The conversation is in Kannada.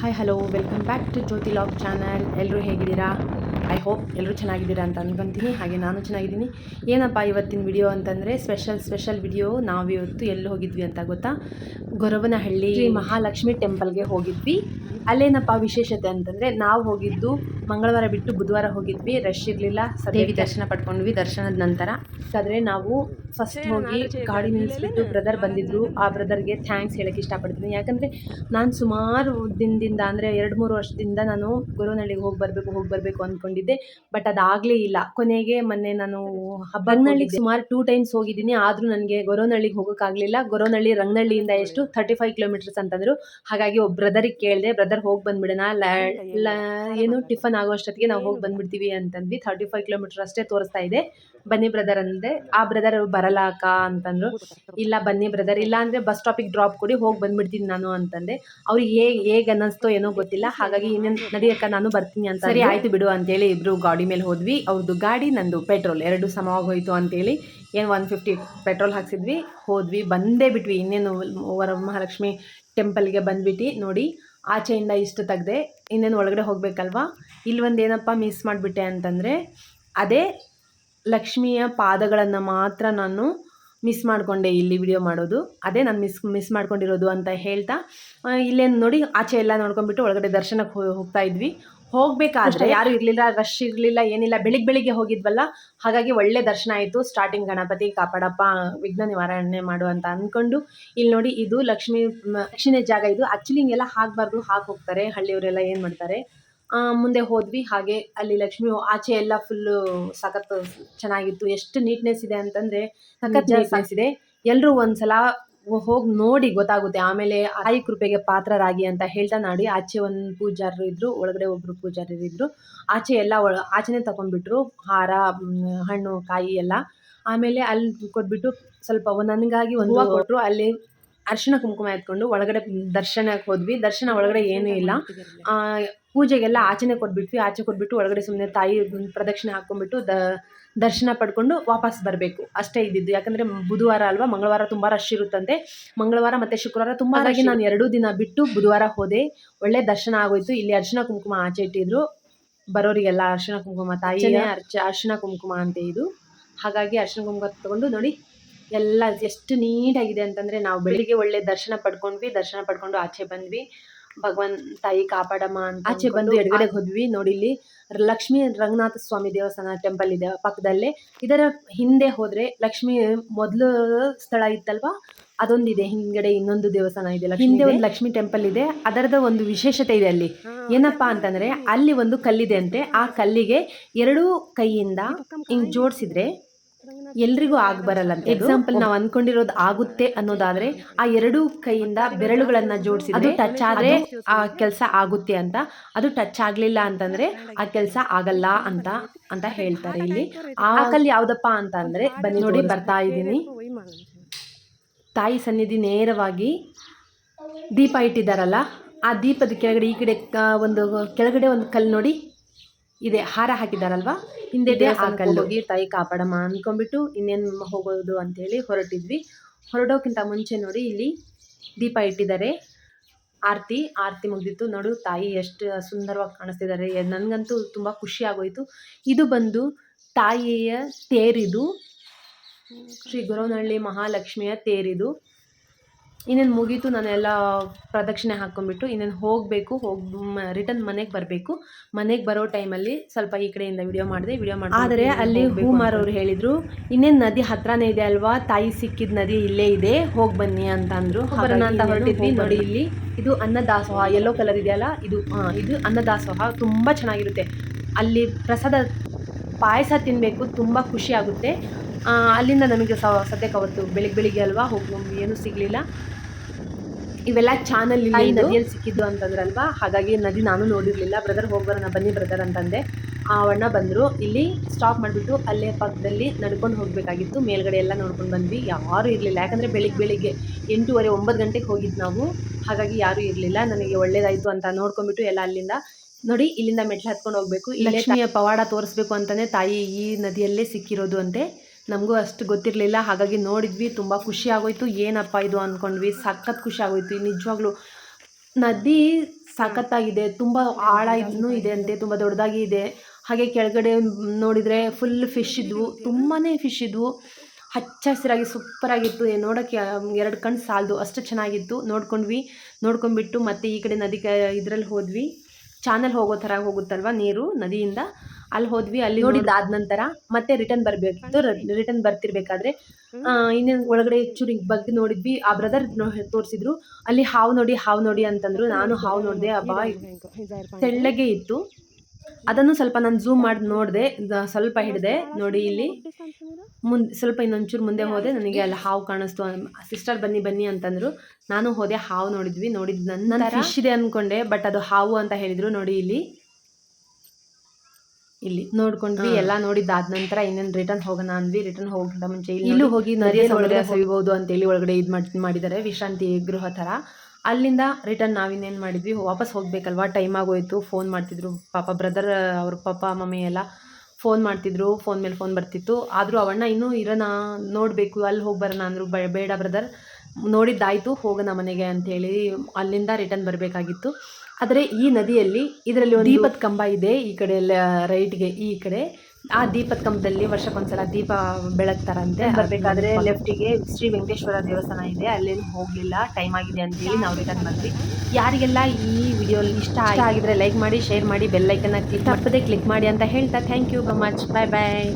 Hi hello welcome back to Jyothi log channel ಎಲ್ಲರೂ ಹೇಗಿದ್ದೀರಾ? ಐ ಹೋಪ್ ಎಲ್ಲರೂ ಚೆನ್ನಾಗಿದ್ದೀರಾ ಅಂತ ಅನ್ಕೊಂತೀನಿ. ಹಾಗೆ ನಾನು ಚೆನ್ನಾಗಿದ್ದೀನಿ. ಏನಪ್ಪ ಇವತ್ತಿನ ವಿಡಿಯೋ ಅಂತಂದರೆ ಸ್ಪೆಷಲ್ ಸ್ಪೆಷಲ್ ವಿಡಿಯೋ ನಾವು ಇವತ್ತು ಎಲ್ಲಿ ಹೋಗಿದ್ವಿ ಅಂತ ಗೊತ್ತಾ? ಗೊರವನಹಳ್ಳಿ ಮಹಾಲಕ್ಷ್ಮಿ ಟೆಂಪಲ್ಗೆ ಹೋಗಿದ್ವಿ. ಅಲ್ಲೇನಪ್ಪ ವಿಶೇಷತೆ ಅಂತಂದರೆ ನಾವು ಹೋಗಿದ್ದು ಮಂಗಳವಾರ ಬಿಟ್ಟು ಬುಧವಾರ ಹೋಗಿದ್ವಿ ರಶ್ ಇರಲಿಲ್ಲ. ದೇವಿ ದರ್ಶನ ಪಡ್ಕೊಂಡ್ವಿ ದರ್ಶನದ ನಂತರ. ಆದರೆ ನಾವು ಫಸ್ಟ್ ಹೋಗಿ ಗಾಡಿ ನಿಲ್ಲಿಸ್ಬಿಟ್ಟು ಬ್ರದರ್ ಬಂದಿದ್ರು. ಆ ಬ್ರದರ್ಗೆ ಥ್ಯಾಂಕ್ಸ್ ಹೇಳಕ್ಕೆ ಇಷ್ಟಪಡ್ತೀನಿ. ಯಾಕಂದರೆ ನಾನು ಸುಮಾರು ದಿನದಿಂದ ಅಂದರೆ ಎರಡು ಮೂರು ವರ್ಷದಿಂದ ನಾನು ಗೊರವನಹಳ್ಳಿಗೆ ಹೋಗಿ ಬರಬೇಕು ಹೋಗಿ ಬರಬೇಕು ಅಂದ್ಕೊಂಡಿದ್ದೆ ಬಟ್ ಅದಾಗಲೇ ಇಲ್ಲ. ಕೊನೆಗೆ ಮೊನ್ನೆ ನಾನು ಹಬ್ಬನಹಳ್ಳಿಗೆ ಸುಮಾರು ಟೂ ಟೈಮ್ಸ್ ಹೋಗಿದ್ದೀನಿ. ಆದರೂ ನನಗೆ ಗೊರವನಹಳ್ಳಿಗೆ ಹೋಗೋಕ್ಕಾಗಲಿಲ್ಲ ಗೊರವನಹಳ್ಳಿ ರಂಗನಳ್ಳಿಯಿಂದ ಎಷ್ಟು ತರ್ಟಿ ಫೈವ್ ಕಿಲೋಮೀಟರ್ಸ್ ಅಂತಂದರು. ಹಾಗಾಗಿ ಒಬ್ಬ ಬ್ರದರಿಗೆ ಕೇಳಿದೆ ಬ್ರದರ್ ಹೋಗಿ ಬಂದ್ಬಿಡೋಣ. ಲ ಏನು ಟಿಫನ್ ಆಗೋಷ್ಟೊತ್ತಿಗೆ ನಾವು ಹೋಗಿ ಬಂದ್ಬಿಡ್ತೀವಿ ಅಂತಂದ್ವಿ. ಥರ್ಟಿ ಫೈವ್ ಕಿಲೋಮೀಟರ್ ಅಷ್ಟೇ ತೋರಿಸ್ತಾ ಇದೆ. ಬನ್ನಿ ಬ್ರದರ್ ಅಂದೆ. ಆ ಬ್ರದರ್ ಬರಲ್ಲ ಅಕ್ಕ ಅಂತಂದ್ರು. ಇಲ್ಲ ಬನ್ನಿ ಬ್ರದರ್ ಇಲ್ಲ ಅಂದ್ರೆ ಬಸ್ ಸ್ಟಾಪಿಗೆ ಡ್ರಾಪ್ ಕೊಡಿ ಹೋಗಿ ಬಂದ್ಬಿಡ್ತೀನಿ ನಾನು ಅಂತಂದೆ. ಅವ್ರಿಗೆ ಹೇಗ್ ಹೇಗ್ ಅನ್ನಿಸ್ತೋ ಏನೋ ಗೊತ್ತಿಲ್ಲ. ಹಾಗಾಗಿ ಇನ್ನೇನು ನಡಿಯಕ್ಕ ನಾನು ಬರ್ತೀನಿ ಅಂತ ಸರಿ ಆಯ್ತು ಬಿಡು ಅಂತೇಳಿ ಇಬ್ರು ಗಾಡಿ ಮೇಲೆ ಹೋದ್ವಿ. ಅವ್ರದ್ದು ಗಾಡಿ ನಂದು ಪೆಟ್ರೋಲ್ ಎರಡು ಸಮವಾಗಿ ಹೋಯ್ತು ಅಂತೇಳಿ ಏನು ಒನ್ ಫಿಫ್ಟಿ ಪೆಟ್ರೋಲ್ ಹಾಕ್ಸಿದ್ವಿ. ಹೋದ್ವಿ ಬಂದೇ ಬಿಟ್ವಿ. ಇನ್ನೇನು ವರ ಮಹಾಲಕ್ಷ್ಮಿ ಟೆಂಪಲ್ಗೆ ಬಂದ್ಬಿಟ್ಟು ನೋಡಿ. ಆಚೆಯಿಂದ ಇಷ್ಟು ತೆಗ್ದೆ ಇನ್ನೇನು ಒಳಗಡೆ ಹೋಗಬೇಕಲ್ವಾ? ಇಲ್ಲಿ ಒಂದು ಏನಪ್ಪ ಮಿಸ್ ಮಾಡಿಬಿಟ್ಟೆ ಅಂತಂದರೆ ಅದೇ ಲಕ್ಷ್ಮಿಯ ಪಾದಗಳನ್ನು ಮಾತ್ರ ನಾನು ಮಿಸ್ ಮಾಡಿಕೊಂಡೆ ಇಲ್ಲಿ ವಿಡಿಯೋ ಮಾಡೋದು. ಅದೇ ನಾನು ಮಿಸ್ ಮಿಸ್ ಮಾಡ್ಕೊಂಡಿರೋದು ಅಂತ ಹೇಳ್ತಾ ಇಲ್ಲೇನು ನೋಡಿ ಆಚೆ ಎಲ್ಲ ನೋಡ್ಕೊಂಡ್ಬಿಟ್ಟು ಒಳಗಡೆ ದರ್ಶನಕ್ಕೆ ಹೋಗ್ತಾ ಇದ್ವಿ. ಹೋಗಬೇಕಾದ್ರೆ ಯಾರು ಇರಲಿಲ್ಲ ರಶ್ ಇರಲಿಲ್ಲ ಏನಿಲ್ಲ ಬೆಳಿಗ್ಗೆ ಬೆಳಿಗ್ಗೆ ಹೋಗಿದ್ವಲ್ಲ ಹಾಗಾಗಿ ಒಳ್ಳೆ ದರ್ಶನ ಆಯಿತು. ಸ್ಟಾರ್ಟಿಂಗ್ ಗಣಪತಿ ಕಾಪಾಡಪ್ಪ ವಿಘ್ನ ನಿವಾರಣೆ ಮಾಡು ಅಂತ ಅಂದ್ಕೊಂಡು ಇಲ್ಲಿ ನೋಡಿ ಇದು ಲಕ್ಷ್ಮಿ ಲಕ್ಷ್ಮೀನೇ ಜಾಗ ಇದು. ಆ್ಯಕ್ಚುಲಿ ಹಿಂಗೆಲ್ಲ ಹಾಕಬಾರ್ದು ಹಾಕಿ ಹೋಗ್ತಾರೆ ಹಳ್ಳಿಯವರೆಲ್ಲ ಏನು ಮಾಡ್ತಾರೆ ಮುಂದೆ ಹೋದ್ವಿ. ಹಾಗೆ ಅಲ್ಲಿ ಲಕ್ಷ್ಮಿ ಆಚೆ ಎಲ್ಲ ಫುಲ್ಲು ಸಖತ್ ಚೆನ್ನಾಗಿತ್ತು. ಎಷ್ಟು ನೀಟ್ನೆಸ್ ಇದೆ ಅಂತಂದರೆ ಸಖತ್ ನೀಟ್ನೆಸ್ ಇದೆ ಎಲ್ಲರೂ ಒಂದ್ಸಲ ಹೋಗಿ ನೋಡಿ ಗೊತ್ತಾಗುತ್ತೆ. ಆಮೇಲೆ ಆಯಿ ಕೃಪೆಗೆ ಪಾತ್ರರಾಗಿ ಅಂತ ಹೇಳ್ತಾ ನೋಡಿ ಆಚೆ ಒಂದು ಪೂಜಾರರು ಇದ್ರು ಒಳಗಡೆ ಒಬ್ರು ಪೂಜಾರರು ಇದ್ರು. ಆಚೆ ಎಲ್ಲ ಒಳ ಆಚೆನೇ ತಗೊಂಡ್ಬಿಟ್ರು ಹಾರ ಹಣ್ಣು ಕಾಯಿ ಎಲ್ಲ. ಆಮೇಲೆ ಅಲ್ಲಿ ಕೊಟ್ಬಿಟ್ಟು ಸ್ವಲ್ಪ ನನಗಾಗಿ ಒಂದು ಹೂವು ಕೊಟ್ಟರು ಅಲ್ಲಿ ಅರಿಶಿಣ ಕುಂಕುಮ ಎತ್ಕೊಂಡು ಒಳಗಡೆ ದರ್ಶನಕ್ಕೆ ಹೋದ್ವಿ. ದರ್ಶನ ಒಳಗಡೆ ಏನೂ ಇಲ್ಲ. ಪೂಜೆಗೆಲ್ಲ ಆಚೆನೆ ಕೊಟ್ಬಿಟ್ವಿ. ಆಚೆ ಕೊಟ್ಬಿಟ್ಟು ಒಳಗಡೆ ಸುಮ್ಮನೆ ತಾಯಿ ಪ್ರದಕ್ಷಿಣೆ ಹಾಕ್ಕೊಂಡ್ಬಿಟ್ಟು ದ ದರ್ಶನ ಪಡ್ಕೊಂಡು ವಾಪಸ್ ಬರಬೇಕು. ಅಷ್ಟೇ ಇದ್ದಿದ್ದು. ಯಾಕಂದರೆ ಬುಧವಾರ ಅಲ್ವಾ? ಮಂಗಳವಾರ ತುಂಬ ರಶ್ ಇರುತ್ತಂತೆ. ಮಂಗಳವಾರ ಮತ್ತು ಶುಕ್ರವಾರ ತುಂಬ ಹಾಗಾಗಿ ನಾನು ಎರಡೂ ದಿನ ಬಿಟ್ಟು ಬುಧವಾರ ಹೋದೆ. ಒಳ್ಳೆ ದರ್ಶನ ಆಗೋಯ್ತು. ಇಲ್ಲಿ ಅರ್ಶನ ಕುಂಕುಮ ಆಚೆ ಇಟ್ಟಿದ್ರು. ಬರೋರಿಗೆಲ್ಲ ಅರ್ಶನ ಕುಂಕುಮ ತಾಯಿ ಅರ್ಚ ಅರ್ಶನ ಕುಂಕುಮ ಅಂತ ಇದು. ಹಾಗಾಗಿ ಅರ್ಶನ ಕುಂಕುಮ ತಗೊಂಡು ನೋಡಿ ಎಲ್ಲ ಎಷ್ಟು ನೀಟಾಗಿದೆ ಅಂತಂದರೆ ನಾವು ಬೆಳಿಗ್ಗೆ ಒಳ್ಳೆ ದರ್ಶನ ಪಡ್ಕೊಂಡ್ವಿ. ದರ್ಶನ ಪಡ್ಕೊಂಡು ಆಚೆ ಬಂದ್ವಿ. ಭಗವಾನ್ ತಾಯಿ ಕಾಪಾಡಮ್ಮ ಅಂತ ಆಚೆ ಬಂದು ಎಡಗಡೆ ಹೋದ್ವಿ. ನೋಡಿ ಇಲ್ಲಿ ಲಕ್ಷ್ಮೀ ರಂಗನಾಥ ಸ್ವಾಮಿ ದೇವಸ್ಥಾನ ಟೆಂಪಲ್ ಇದೆ ಪಕ್ಕದಲ್ಲೇ. ಇದರ ಹಿಂದೆ ಹೋದ್ರೆ ಲಕ್ಷ್ಮಿ ಮೊದಲು ಸ್ಥಳ ಇತ್ತಲ್ವಾ? ಅದೊಂದಿದೆ. ಹಿಂದ್ಗಡೆ ಇನ್ನೊಂದು ದೇವಸ್ಥಾನ ಇದೆ ಲಕ್ಷ್ಮಿ ಹಿಂದೆ ಒಂದು ಲಕ್ಷ್ಮಿ ಟೆಂಪಲ್ ಇದೆ. ಅದರದ ಒಂದು ವಿಶೇಷತೆ ಇದೆ ಅಲ್ಲಿ. ಏನಪ್ಪಾ ಅಂತಂದ್ರೆ ಅಲ್ಲಿ ಒಂದು ಕಲ್ಲಿದೆ ಅಂತೆ. ಆ ಕಲ್ಲಿಗೆ ಎರಡೂ ಕೈಯಿಂದ ಹಿಂಗ್ ಜೋಡಿಸಿದ್ರೆ ಎಲ್ರಿಗೂ ಆಗ ಬರಲ್ಲ ಅಂತ ಎಕ್ಸಾಂಪಲ್ ನಾವು ಅನ್ಕೊಂಡಿರೋದು ಆಗುತ್ತೆ ಅನ್ನೋದಾದ್ರೆ ಆ ಎರಡು ಕೈಯಿಂದ ಬೆರಳುಗಳನ್ನ ಜೋಡಿಸಿ ಅದು ಟಚ್ ಆದ್ರೆ ಆ ಕೆಲಸ ಆಗುತ್ತೆ ಅಂತ. ಅದು ಟಚ್ ಆಗ್ಲಿಲ್ಲ ಅಂತಂದ್ರೆ ಆ ಕೆಲಸ ಆಗಲ್ಲ ಅಂತ ಅಂತ ಹೇಳ್ತಾರೆ ಇಲ್ಲಿ. ಆ ಕಲ್ ಯಾವ್ದಪ್ಪ ಅಂತ ಅಂದ್ರೆ ಬನ್ನಿ ನೋಡಿ ಬರ್ತಾ ಇದ್ದೀನಿ. ತಾಯಿ ಸನ್ನಿಧಿ ನೇರವಾಗಿ ದೀಪ ಇಟ್ಟಿದ್ದಾರಲ್ಲ ಆ ದೀಪದ ಕೆಳಗಡೆ ಈ ಕಡೆ ಒಂದು ಕೆಳಗಡೆ ಒಂದು ಕಲ್ಲು ನೋಡಿ. ಇದೆ ಹಾರ ಹಾಕಿದಾರಲ್ವಾ ಹಿಂದೆ ಆ ಕಲ್ಲು. ಹೋಗಿ ತಾಯಿ ಕಾಪಾಡಮ್ಮ ಅಂದ್ಕೊಂಡ್ಬಿಟ್ಟು ಇನ್ನೇನು ಹೋಗೋದು ಅಂತೇಳಿ ಹೊರಟಿದ್ವಿ. ಹೊರಡೋಕ್ಕಿಂತ ಮುಂಚೆ ನೋಡಿ ಇಲ್ಲಿ ದೀಪ ಇಟ್ಟಿದ್ದಾರೆ. ಆರತಿ ಆರತಿ ಮುಗ್ದಿತ್ತು. ನೋಡು ತಾಯಿ ಎಷ್ಟು ಸುಂದರವಾಗಿ ಕಾಣಿಸ್ತಿದ್ದಾರೆ. ನನಗಂತೂ ತುಂಬ ಖುಷಿ ಆಗೋಯ್ತು. ಇದು ಬಂದು ತಾಯಿಯ ತೇರಿದು ಶ್ರೀ ಗುರವನಹಳ್ಳಿ ಮಹಾಲಕ್ಷ್ಮಿಯ ತೇರಿದು. ಇನ್ನೇನು ಮುಗೀತು ನಾನೆಲ್ಲ ಪ್ರದಕ್ಷಿಣೆ ಹಾಕ್ಕೊಂಡ್ಬಿಟ್ಟು ಇನ್ನೇನು ಹೋಗಬೇಕು ಹೋಗಿ ರಿಟರ್ನ್ ಮನೆಗೆ ಬರಬೇಕು. ಮನೆಗೆ ಬರೋ ಟೈಮಲ್ಲಿ ಸ್ವಲ್ಪ ಈ ಕಡೆಯಿಂದ ವಿಡಿಯೋ ಮಾಡಿದೆ ವಿಡಿಯೋ ಮಾಡಿ ಆದರೆ ಅಲ್ಲಿ ಹೂ ಅವರು ಹೇಳಿದರು ಇನ್ನೇನು ನದಿ ಹತ್ರನೇ ಇದೆ ಅಲ್ವಾ ತಾಯಿ ಸಿಕ್ಕಿದ ನದಿ ಇಲ್ಲೇ ಇದೆ ಹೋಗಿ ಬನ್ನಿ ಅಂತ ಅಂದರು. ಅಂತ ಹೊರಟಿದ್ವಿ ನೋಡಿ ಇಲ್ಲಿ. ಇದು ಅನ್ನದಾಸೋಹ ಯೆಲ್ಲೋ ಕಲರ್ ಇದೆಯಲ್ಲ ಇದು ಇದು ಅನ್ನದಾಸೋಹ ತುಂಬ ಚೆನ್ನಾಗಿರುತ್ತೆ. ಅಲ್ಲಿ ಪ್ರಸಾದ ಪಾಯಸ ತಿನ್ನಬೇಕು ತುಂಬ ಖುಷಿ ಆಗುತ್ತೆ. ಅಲ್ಲಿಂದ ನಮಗೆ ಸ ಸದ್ಯಕ್ಕೆ ಅವತ್ತು ಬೆಳಿಗ್ಗೆ ಬೆಳಿಗ್ಗೆ ಅಲ್ವಾ ಹೋಗಿ ಏನು ಸಿಗಲಿಲ್ಲ. ಇವೆಲ್ಲ ಚಾನಲ್ ಇಲ್ಲಿ ನದಿಯಲ್ಲಿ ಸಿಕ್ಕಿದ್ದು ಅಂತಂದ್ರಲ್ವಾ? ಹಾಗಾಗಿ ನದಿ ನಾನು ನೋಡಿರಲಿಲ್ಲ. ಬ್ರದರ್ ಹೋಗ್ಬರೋಣ ಬನ್ನಿ ಬ್ರದರ್ ಅಂತಂದೆ. ಆ ಅಣ್ಣ ಬಂದರು. ಇಲ್ಲಿ ಸ್ಟಾಪ್ ಮಾಡಿಬಿಟ್ಟು ಅಲ್ಲೇ ಪಕ್ಕದಲ್ಲಿ ನಡ್ಕೊಂಡು ಹೋಗಬೇಕಾಗಿತ್ತು. ಮೇಲ್ಗಡೆ ಎಲ್ಲ ನೋಡ್ಕೊಂಡು ಬಂದ್ವಿ. ಯಾರೂ ಇರಲಿಲ್ಲ. ಯಾಕಂದರೆ ಬೆಳಿಗ್ಗೆ ಬೆಳಿಗ್ಗೆ ಎಂಟೂವರೆ ಒಂಬತ್ತು ಗಂಟೆಗೆ ಹೋಗಿದ್ದು ನಾವು. ಹಾಗಾಗಿ ಯಾರೂ ಇರಲಿಲ್ಲ. ನನಗೆ ಒಳ್ಳೇದಾಯಿತು ಅಂತ ನೋಡ್ಕೊಂಡ್ಬಿಟ್ಟು ಎಲ್ಲ ಅಲ್ಲಿಂದ ನೋಡಿ ಇಲ್ಲಿಂದ ಮೆಟ್ಲು ಹತ್ಕೊಂಡು ಹೋಗಬೇಕು. ಲಕ್ಷ್ಮಿಯ ಪವಾಡ ತೋರಿಸ್ಬೇಕು ಅಂತಲೇ ತಾಯಿ ಈ ನದಿಯಲ್ಲೇ ಸಿಕ್ಕಿರೋದು ಅಂತೆ. ನಮಗೂ ಅಷ್ಟು ಗೊತ್ತಿರಲಿಲ್ಲ. ಹಾಗಾಗಿ ನೋಡಿದ್ವಿ, ತುಂಬ ಖುಷಿ ಆಗೋಯ್ತು. ಏನಪ್ಪ ಇದು ಅಂದ್ಕೊಂಡ್ವಿ ಸಖತ್ ಖುಷಿ ಆಗೋಯ್ತು. ನಿಜವಾಗ್ಲೂ ನದಿ ಸಖತ್ತಾಗಿದೆ. ತುಂಬ ಆಳ ಇನ್ನೂ ಇದೆ ಅಂತೆ, ತುಂಬ ದೊಡ್ಡದಾಗಿ ಇದೆ. ಹಾಗೆ ಕೆಳಗಡೆ ನೋಡಿದರೆ ಫುಲ್ ಫಿಶ್ ಇದ್ವು. ತುಂಬಾ ಫಿಶ್ ಇದ್ವು. ಹಚ್ಚ ಹಸಿರಾಗಿ ಸೂಪರಾಗಿತ್ತು ನೋಡೋಕ್ಕೆ ಎರಡು ಕಣ್ಣು ಸಾಲದು. ಅಷ್ಟು ಚೆನ್ನಾಗಿತ್ತು. ನೋಡ್ಕೊಂಡ್ವಿ. ನೋಡ್ಕೊಂಡ್ಬಿಟ್ಟು ಮತ್ತೆ ಈ ಕಡೆ ನದಿ ಇದರಲ್ಲಿ ಹೋದ್ವಿ. ಚಾನಲ್ ಹೋಗೋ ಥರ ಹೋಗುತ್ತಲ್ವ ನೀರು ನದಿಯಿಂದ? ಅಲ್ಲಿ ಹೋದ್ವಿ ಅಲ್ಲಿ ನೋಡಿದ್ದಾದ ನಂತರ ಮತ್ತೆ ರಿಟರ್ನ್ ಬರಬೇಕಿತ್ತು. ರಿಟರ್ನ್ ಬರ್ತಿರ್ಬೇಕಾದ್ರೆ ಇನ್ನೇನು ಒಳಗಡೆ ಚೂರು ಬಗ್ಗೆ ನೋಡಿದ್ವಿ. ಆ ಬ್ರದರ್ ತೋರಿಸಿದ್ರು ಅಲ್ಲಿ ಹಾವು ನೋಡಿ ಹಾವು ನೋಡಿ ಅಂತಂದ್ರು. ನಾನು ಹಾವು ನೋಡಿದೆ ಅಬ್ಬಾ ತೆಳ್ಳಗೆ ಇತ್ತು. ಅದನ್ನು ಸ್ವಲ್ಪ ನಾನು ಝೂಮ್ ಮಾಡಿ ನೋಡಿದೆ ಸ್ವಲ್ಪ ಹಿಡಿದೆ ನೋಡಿ ಇಲ್ಲಿ. ಮುಂದೆ ಸ್ವಲ್ಪ ಇನ್ನೊಂಚೂರು ಮುಂದೆ ಹೋದೆ ನನಗೆ ಅಲ್ಲಿ ಹಾವು ಕಾಣಿಸ್ತು. ಸಿಸ್ಟರ್ ಬನ್ನಿ ಬನ್ನಿ ಅಂತಂದ್ರು. ನಾನು ಹೋದೆ ಹಾವು ನೋಡಿದ್ವಿ ನೋಡಿದ ನನ್ನ ಫಿಶ್ ಇದೆ ಅನ್ಕೊಂಡೆ ಬಟ್ ಅದು ಹಾವು ಅಂತ ಹೇಳಿದ್ರು ನೋಡಿ ಇಲ್ಲಿ. ಇಲ್ಲಿ ನೋಡ್ಕೊಂಡ್ವಿ ಎಲ್ಲ ನೋಡಿದ್ದಾದ ನಂತರ ಇನ್ನೇನು ರಿಟರ್ನ್ ಹೋಗೋಣ ಅಂದ್ವಿ. ರಿಟರ್ನ್ ಹೋಗಿದ್ದ ಮುಂಚೆ ಇಲ್ಲೂ ಹೋಗಿ ನರಿಯ ಒಳಗಡೆ ಸವಿಬಹುದು ಅಂತೇಳಿ ಒಳಗಡೆ ಇದು ಮಾಡಿ ಮಾಡಿದ್ದಾರೆ ವಿಶ್ರಾಂತಿ ಗೃಹ ಥರ. ಅಲ್ಲಿಂದ ರಿಟರ್ನ್ ನಾವಿನ್ನೇನು ಮಾಡಿದ್ವಿ ವಾಪಸ್ ಹೋಗ್ಬೇಕಲ್ವಾ? ಟೈಮ್ ಆಗೋಯ್ತು ಫೋನ್ ಮಾಡ್ತಿದ್ರು. ಪಾಪ ಬ್ರದರ್ ಅವ್ರ ಪಾಪ ಮಮ್ಮಿ ಎಲ್ಲ ಫೋನ್ ಮಾಡ್ತಿದ್ರು ಫೋನ್ ಮೇಲೆ ಫೋನ್ ಬರ್ತಿತ್ತು. ಆದರೂ ಅವಣ್ಣ ಇನ್ನೂ ಇರೋಣ ನೋಡಬೇಕು ಅಲ್ಲಿ ಹೋಗಿ ಬರೋಣ ಅಂದರು. ಬೇಡ ಬ್ರದರ್ ನೋಡಿದ್ದಾಯಿತು ಹೋಗೋಣ ಮನೆಗೆ ಅಂಥೇಳಿ ಅಲ್ಲಿಂದ ರಿಟರ್ನ್ ಬರಬೇಕಾಗಿತ್ತು. ಆದರೆ ಈ ನದಿಯಲ್ಲಿ ಇದರಲ್ಲಿ ಒಂದು ದೀಪದ ಕಂಬ ಇದೆ ಈ ಕಡೆ ಎಲ್ಲ ರೈಟ್ಗೆ ಈ ಕಡೆ. ಆ ದೀಪದ ಕಂಬದಲ್ಲಿ ವರ್ಷಕ್ಕೊಂದ್ಸಲ ದೀಪ ಬೆಳಗ್ತಾರಂತೆ. ಬರಬೇಕಾದ್ರೆ ಲೆಫ್ಟಿಗೆ ಶ್ರೀ ವೆಂಕಟೇಶ್ವರ ದೇವಸ್ಥಾನ ಇದೆ ಅಲ್ಲೇನು ಹೋಗಲಿಲ್ಲ ಟೈಮ್ ಆಗಿದೆ ಅಂತೇಳಿ ನಾವು ರಿಟರ್ನ್ ಬಂದ್ವಿ. ಯಾರಿಗೆಲ್ಲ ಈ ವಿಡಿಯೋ ಇಷ್ಟ ಆಗಿದ್ರೆ ಲೈಕ್ ಮಾಡಿ ಶೇರ್ ಮಾಡಿ ಬೆಲ್ ಐಕನ್ನ ಕ್ಲಿಕ್ ತಪ್ಪದೆ ಕ್ಲಿಕ್ ಮಾಡಿ ಅಂತ ಹೇಳ್ತಾ thank you so much bye bye